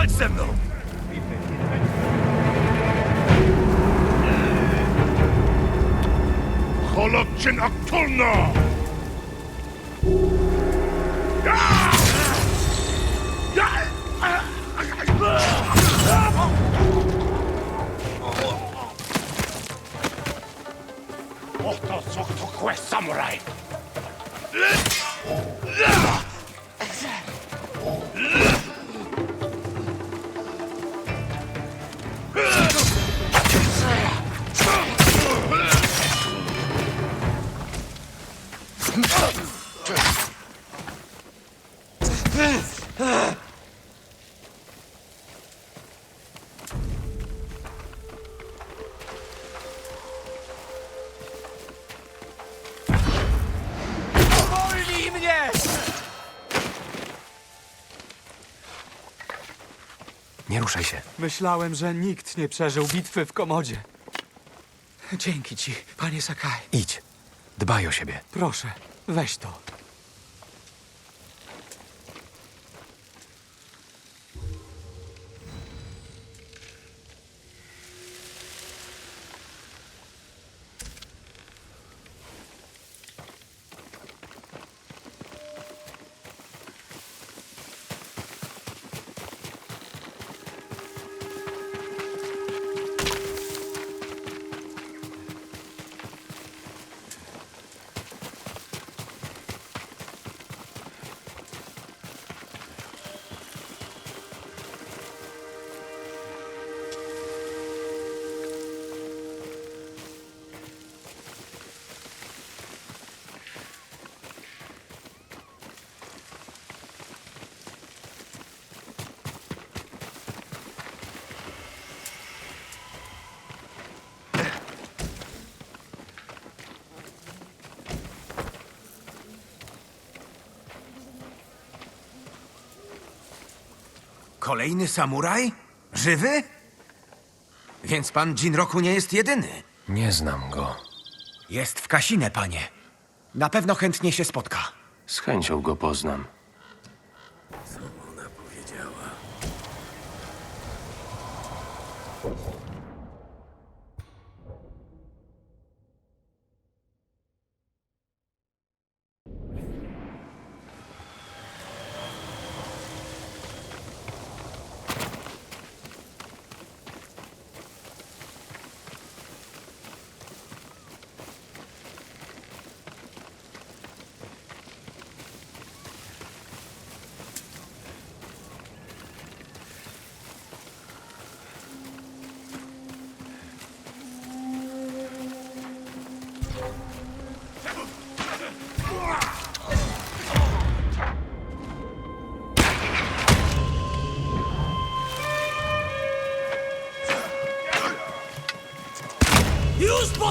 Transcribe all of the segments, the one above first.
Walcz ze mną! Holodczyn Aktulno! Mnie! Nie ruszaj się. Myślałem, że nikt nie przeżył bitwy w Komodzie. Dzięki ci, panie Sakai. Idź. Dbaj o siebie. Proszę, weź to. Kolejny samuraj? Żywy? Więc pan Jinroku nie jest jedyny. Nie znam go. Jest w Kasinę, panie. Na pewno chętnie się spotka. Z chęcią go poznam.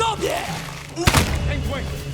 Już po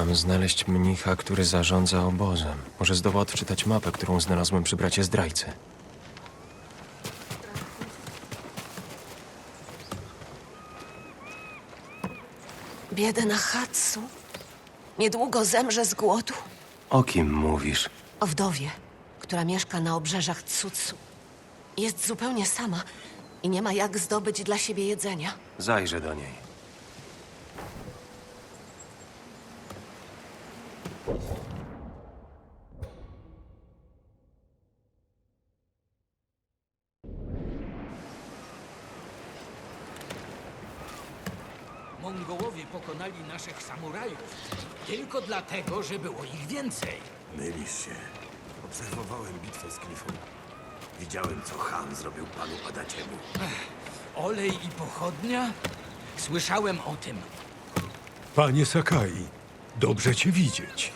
Mam znaleźć mnicha, który zarządza obozem. Może zdoła odczytać mapę, którą znalazłem przy bracie zdrajcy. Biedna Hatsu. Niedługo zemrze z głodu. O kim mówisz? O wdowie, która mieszka na obrzeżach Tsutsu. Jest zupełnie sama i nie ma jak zdobyć dla siebie jedzenia. Zajrzę do niej. Mongołowie pokonali naszych samurajów tylko dlatego, że było ich więcej. Mylisz się. Obserwowałem bitwę z Klifą. Widziałem, co Han zrobił panu Adaciemu. Olej i pochodnia? Słyszałem o tym. Panie Sakai, dobrze cię widzieć.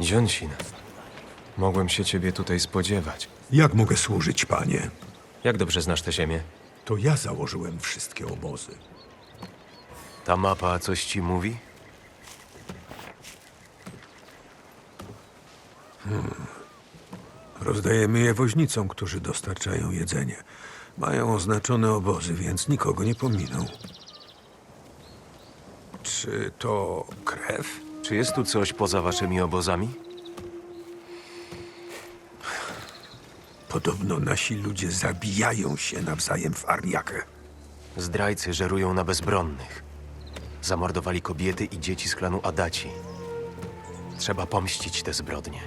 Dziąsin, mogłem się ciebie tutaj spodziewać. Jak mogę służyć, panie? Jak dobrze znasz tę ziemię? To ja założyłem wszystkie obozy. Ta mapa coś ci mówi? Rozdajemy je woźnicom, którzy dostarczają jedzenie. Mają oznaczone obozy, więc nikogo nie pominą. Czy to krew? Czy jest tu coś poza waszymi obozami? Podobno nasi ludzie zabijają się nawzajem w Ariakę. Zdrajcy żerują na bezbronnych. Zamordowali kobiety i dzieci z klanu Adaci. Trzeba pomścić te zbrodnie.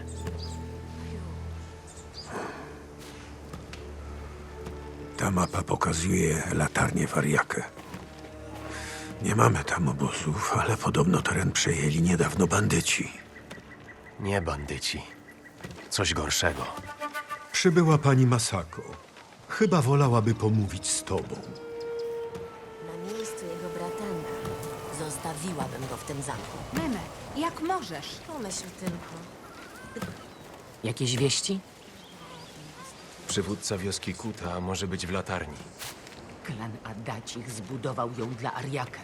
Ta mapa pokazuje latarnię w Ariakę. Nie mamy tam obozów, ale podobno teren przejęli niedawno bandyci. Nie bandyci. Coś gorszego. Przybyła pani Masako. Chyba wolałaby pomówić z tobą. Na miejscu jego bratanga zostawiłabym go w tym zamku. Meme, jak możesz? Pomyśl tylko. Jakieś wieści? Przywódca wioski Kuta może być w latarni. Klan Adacich zbudował ją dla Ariaka.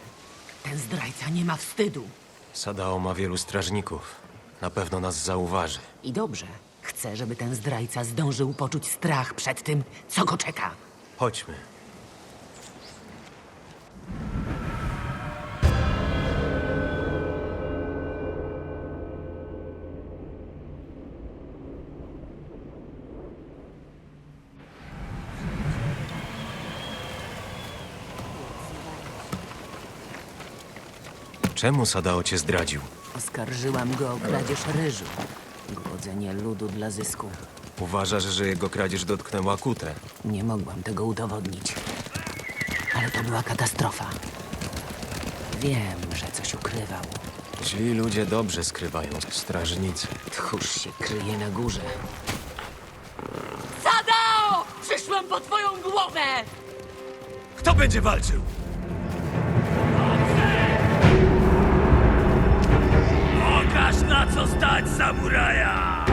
Ten zdrajca nie ma wstydu. Sadao ma wielu strażników. Na pewno nas zauważy. I dobrze. Chcę, żeby ten zdrajca zdążył poczuć strach przed tym, co go czeka. Chodźmy. Czemu Sadao cię zdradził? Oskarżyłam go o kradzież ryżu. Głodzenie ludu dla zysku. Uważasz, że jego kradzież dotknęła Kutę? Nie mogłam tego udowodnić. Ale to była katastrofa. Wiem, że coś ukrywał. Źli ludzie dobrze skrywają strażnicy. Tchórz się kryje na górze. Sadao! Przyszłam po twoją głowę! Kto będzie walczył? Na co stać samuraja!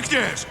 Uciekniesz!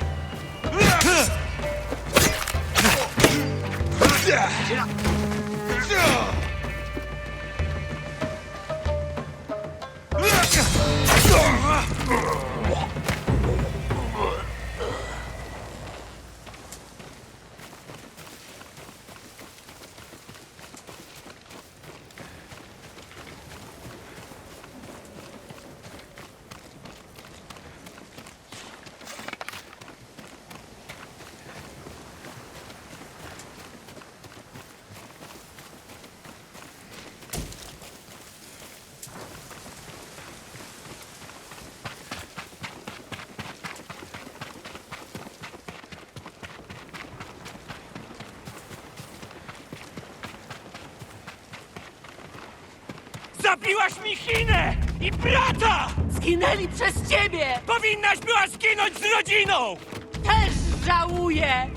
Zabiłaś mi Chinę i brata! Zginęli przez ciebie! Powinnaś była zginąć z rodziną! Też żałuję!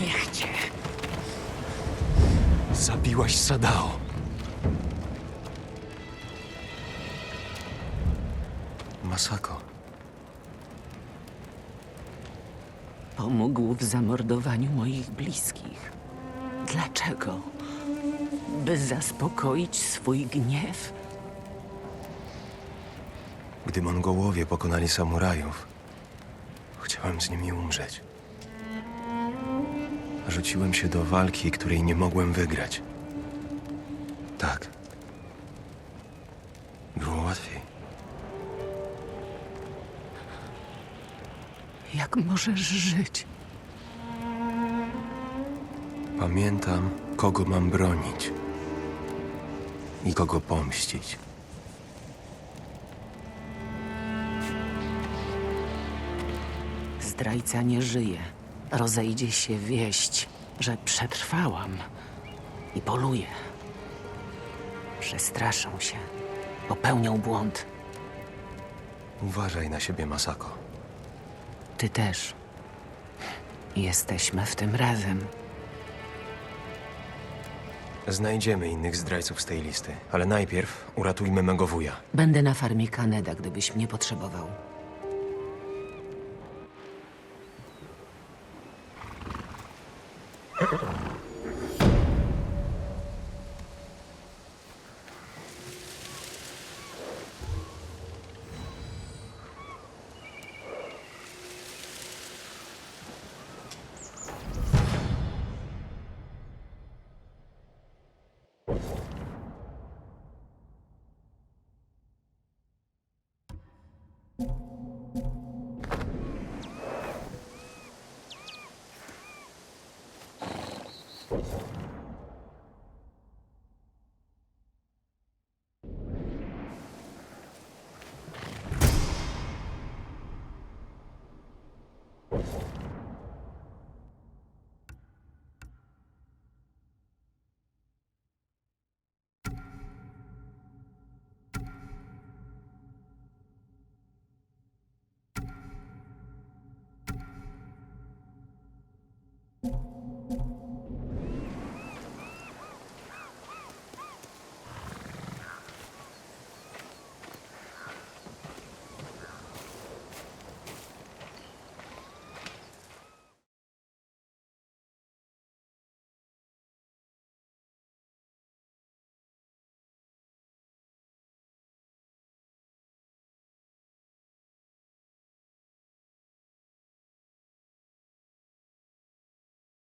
Niech cię. Zabiłaś Sadao. Masako. Pomógł w zamordowaniu moich bliskich. Dlaczego? By zaspokoić swój gniew? Gdy Mongołowie pokonali samurajów, chciałem z nimi umrzeć. Rzuciłem się do walki, której nie mogłem wygrać. Tak. Było łatwiej. Jak możesz żyć? Pamiętam, kogo mam bronić i kogo pomścić. Zdrajca nie żyje. Rozejdzie się wieść, że przetrwałam i poluje. Przestraszą się. Popełnią błąd. Uważaj na siebie, Masako. Ty też. Jesteśmy w tym razem. Znajdziemy innych zdrajców z tej listy, ale najpierw uratujmy mego wuja. Będę na farmie Kaneda, gdybyś mnie potrzebował.